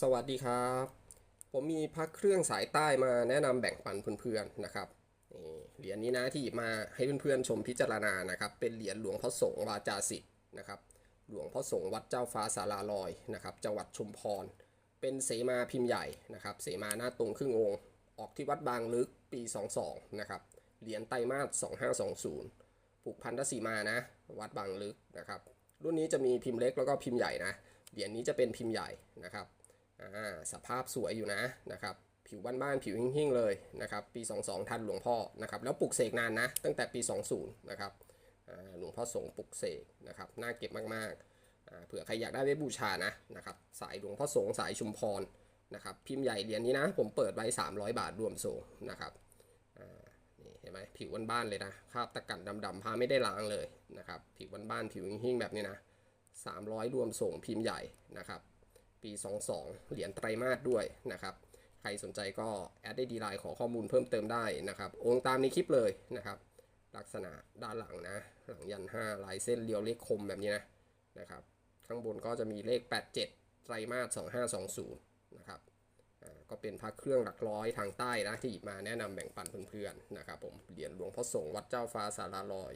สวัสดีครับ ผมมีพักเครื่องสายใต้มาแนะนำแบ่งปันเพื่อนๆนะครับเหรียญนี้นะที่หยิบมาให้เพื่อนๆชมพิจารณานะครับ เป็นเหรียญหลวงพ่อสงฆ์วาจาสิทธิ์นะครับ หลวงพ่อสงฆ์วัดเจ้าฟ้าสาราลอยนะครับ จังหวัดชุมพร เป็นเสมาพิมพ์ใหญ่นะครับ เสมาหน้าตรงครึ่งองค์ออกที่วัดบางลึกปี 22 นะครับ เหรียญไตรมาส2520 ผูกพันธสีมานะ วัดบางลึกนะครับ รุ่นนี้จะมีพิมพ์เล็กแล้วก็พิมพ์ใหญ่นะ เหรียญนี้จะเป็นพิมพ์ใหญ่นะครับ สภาพสวยอยู่นะนะครับผิวบ้านๆผิวหิ่งๆเลยนะครับปี 22 ทันหลวงพ่อนะครับแล้วปลุกเสกนานนะตั้งแต่ปี 20 นะครับหลวงพ่อสงฆ์ปลุกเสกนะครับน่าเก็บมากๆเผื่อใครอยากได้ไว้บูชานะนะครับสายหลวงพ่อสงฆ์สายชุมพรนะครับพิมพ์ใหญ่เหรียญนี้นะ ผมเปิดไว้ 300 บาทรวมส่งนะครับนี่เห็นไหมผิวบ้านๆเลยนะคราบตะกั่นดำๆพาไม่ได้ล้างเลยนะครับผิวบ้านๆผิวหิ่งๆแบบนี้นะ300 รวมส่งพิมพ์ใหญ่นะครับ ปี 22 เหรียญไตรมาสด้วยนะครับ ใครสนใจก็แอดได้ดีไลน์ขอข้อมูลเพิ่มเติมได้นะครับ องค์ตามในคลิปเลยนะครับ ลักษณะด้านหลังนะ หลังยัน 5 ลายเส้นเรียวเลขคมแบบนี้นะนะครับ ข้างบนก็จะมีเลข 87 ไตรมาส 2520 นะครับอ่าก็เป็นพระเครื่องหลักร้อยทางใต้นะที่หยิบมาแนะนำแบ่งปันเพื่อนๆนะครับผมเหรียญหลวงพ่อสงฆ์วัดเจ้าฟ้าสาราลอย